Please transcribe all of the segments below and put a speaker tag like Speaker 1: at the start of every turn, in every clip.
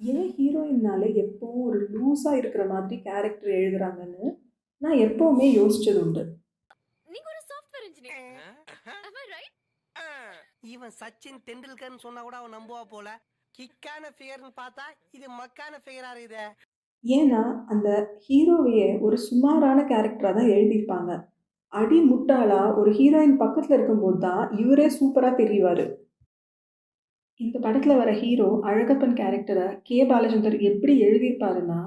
Speaker 1: ஏன் ஹீரோயின்னாலே எப்பவும் ஒரு லூஸா இருக்கிற மாதிரி கேரக்டர் எழுதுறாங்கன்னு நான் எப்பவுமே யோசிச்சது உண்டு.
Speaker 2: நீங்க ஒரு software engineer am I right
Speaker 3: இவன் சச்சின் தெண்டுல்கர்னு சொன்னா கூட அவன் நம்புவா போல கிக்கான ஃபிகர்னு பார்த்தா இது மக்கான ஃபிகரா இருக்குதே
Speaker 1: ஏன்னா, அந்த ஹீரோவையே ஒரு சுமாரான கேரக்டரா தான் எழுதியிருப்பாங்க. அடி முட்டாளா ஒரு ஹீரோயின் பக்கத்துல இருக்கும்போது தான் இவரே சூப்பரா தெரிவாரு. இந்த படத்தில் வர ஹீரோ அழகப்பன் கேரக்டரை கே. பாலச்சந்தர் எப்படி எழுதியிருப்பாருன்னா,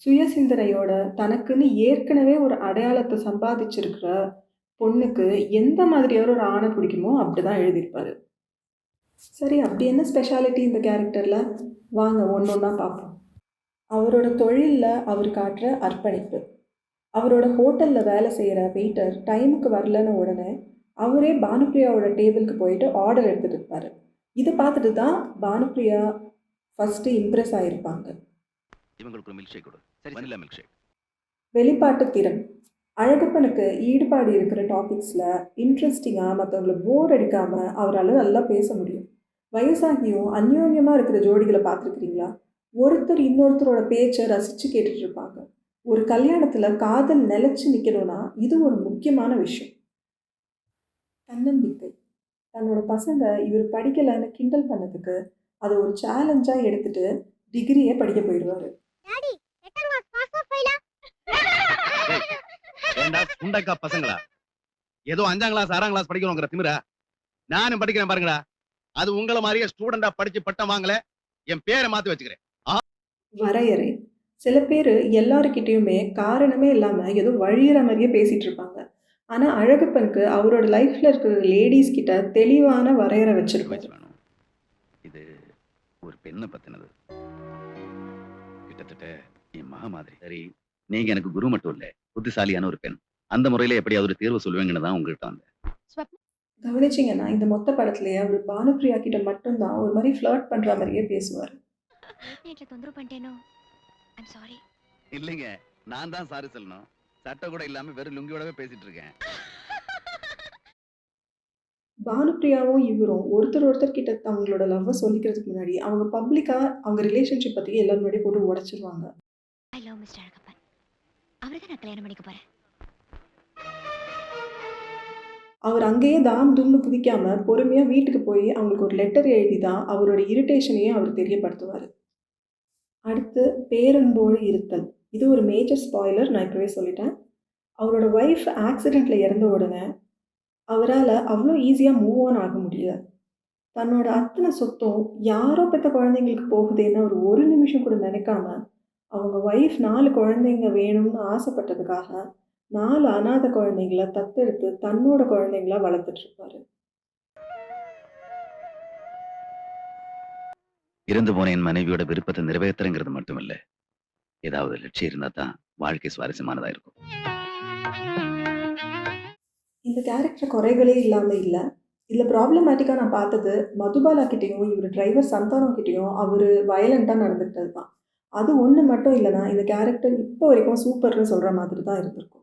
Speaker 1: சுயசிந்தனையோட தனக்குன்னு ஏற்கனவே ஒரு அடையாளத்தை சம்பாதிச்சிருக்கிற பொண்ணுக்கு எந்த மாதிரியான ஒரு ஆணை பிடிக்குமோ அப்படி தான் எழுதியிருப்பாரு. சரி அப்படி என்ன ஸ்பெஷாலிட்டி இந்த கேரக்டரில் வாங்க ஒன்று ஒன்றா பார்ப்போம். அவரோட தொழிலில் அவர் காட்டுற அர்ப்பணிப்பு. அவரோட ஹோட்டலில் வேலை செய்கிற வெயிட்டர் டைமுக்கு வரலன்னு உடனே, அவரே பானுப்ரியாவோட டேபிளுக்கு போயிட்டு ஆர்டர் எடுத்துகிட்டு இருப்பார் இத பார்த்துட்டு தான் பானுப்பிரியா ஃபர்ஸ்ட் இம்ப்ரெஸ் ஆயிருப்பாங்க.
Speaker 4: இவங்களுக்கு ஒரு மில்க் ஷேக் கொடு சரி வனிலா மில்க் ஷேக்
Speaker 1: வெளிப்பாட்டு திறன். அழகப்பனுக்கு ஈடுபாடு இருக்கிற டாபிக்ஸ்ல இன்ட்ரெஸ்டிங்கா மத்தவங்கள போர் அடிக்காம அவரால நல்லா பேச முடியும். வயசாகியும் அந்யோன்யமா இருக்கிற ஜோடிகள பார்த்திருக்கிறீங்களா? ஒருத்தர் இன்னொருத்தரோட பேச்ச ரசிச்சு கேட்டுட்டு இருப்பாங்க. ஒரு கல்யாணத்துல காதல் நிலைச்சு நிக்கணும்னா இது ஒரு முக்கியமான விஷயம். தன்னம்பிக்கை. தன்னோட பசங்க இவர் படிக்கலன்னு கிண்டல் பண்ணதுக்கு, அத ஒரு சேலஞ்சா எடுத்துட்டு டிகிரியே படிக்க போயிடுவாரு.
Speaker 4: சுண்டக்கா பசங்களா ஏதோ அஞ்சாம் கிளாஸ் ஆறாம் கிளாஸ் படிக்கிறோங்கிற திமிரா நானும் படிக்கிறேன் பாருங்கடா அது உங்கள மாதிரியே ஸ்டூடெண்டா படிச்சு பட்டம் வாங்கல என் பேரை மாத்தி வச்சுக்கிறேன்
Speaker 1: வரையறை. சில பேரு எல்லார்கிட்டயுமே காரணமே இல்லாம ஏதோ வழியிற மாரியே பேசிட்டு இருப்பாங்க. ஆனா அழகப்பனுக்கு அவரோட லைஃப்ல இருக்கிற லேடீஸ் கிட்ட தெளிவான வரையறை வச்சிருப்பாரு.
Speaker 4: இது ஒரு பெண்ணை பத்தினது. கிட்டத்தட்ட என் மக மாதிரி. சரி நீங்க எனக்கு குரு மட்டும் இல்ல புத்திசாலியான ஒரு பெண். அந்த முறையில எப்படியாவது ஒரு தேர்வு சொல்லுவீங்கன்னு தான் உங்ககிட்ட வந்தேன்.
Speaker 1: கவனிச்சீங்கன்னா இந்த மொத்த படத்திலேயே அவரு பானுப்பிரியா கிட்ட மட்டும்தான் ஒரு மாதிரி ஃப்ளர்ட் பண்ற மாதிரியே பேசுவாரு.
Speaker 5: லேட் நைட்ல தொந்தரவு பண்ணிட்டேனோ? ஐம் சாரி
Speaker 4: இல்லைங்க நான் தான் சாரி சொல்லணும். சட்டை கூட இல்லாம வெறும் லுங்கியோடவே பேசிட்டு இருக்கேன்
Speaker 1: பானுப்பிரியாவும் இவரும் ஒருத்தர் ஒருத்தர் கிட்ட அவங்களோட லவ்வ சொல்லிக்கிறதுக்கு முன்னாடி அவங்க பப்ளிக்கா அவங்க ரிலேஷன்ஷிப் பத்தி எல்லாரும் முன்னாடி போட்டு உடைச்சிருவாங்க.
Speaker 5: ஐ லவ் மிஸ்டர் அழகப்பன் அவரை தான் நான் கல்யாணம் பண்ணிக்க போறேன்
Speaker 1: அவர் அங்கேயே தாம் தும்னு குதிக்காம பொறுமையா வீட்டுக்கு போய் அவங்களுக்கு ஒரு லெட்டர் எழுதி தான் அவரோட இரிட்டேஷனையே அவர் தெரியப்படுத்துவாரு. அடுத்து பேரன்போடு இருத்தல். இது ஒரு மேஜர் ஸ்பாயிலர் நான் இப்போவே சொல்லிட்டேன். அவரோட ஒய்ஃப் ஆக்சிடெண்ட்டில் இறந்த உடனே அவரால் அவ்வளோ ஈஸியாக மூவ் ஆன் ஆக முடியல. தன்னோட அத்தனை சொத்தம் யாரோ பெற்ற குழந்தைங்களுக்கு போகுதேன்னு ஒரு ஒரு நிமிஷம் கூட நினைக்காம, அவங்க ஒய்ஃப் நாலு குழந்தைங்க வேணும்னு ஆசைப்பட்டதுக்காக நாலு அனாதை குழந்தைங்கள தத்தெடுத்து தன்னோட குழந்தைங்களா வளர்த்துட்ருப்பார்
Speaker 4: இறந்து போன என் மனைவியோட விருப்பத்தை நிறைவேற்றுறது மட்டும் இல்லை ஏதாவது லட்சியம் இருந்தா தான் வாழ்க்கை சுவாரஸ்யமானதா இருக்கும்
Speaker 1: இந்த கேரக்டர் குறைகளே இல்லாமல் இல்லை இதில் ப்ராப்ளமேட்டிக்காக நான் பார்த்தது மதுபாலா கிட்டேயும் இவர் டிரைவர் சந்தானம் கிட்டேயும் அவர் வயலண்ட்டாக நடந்துக்கிட்டது தான். அது ஒன்று மட்டும் இல்லைனா இந்த கேரக்டர் இப்போ வரைக்கும் சூப்பர்னு சொல்கிற மாதிரி தான் இருந்திருக்கும்.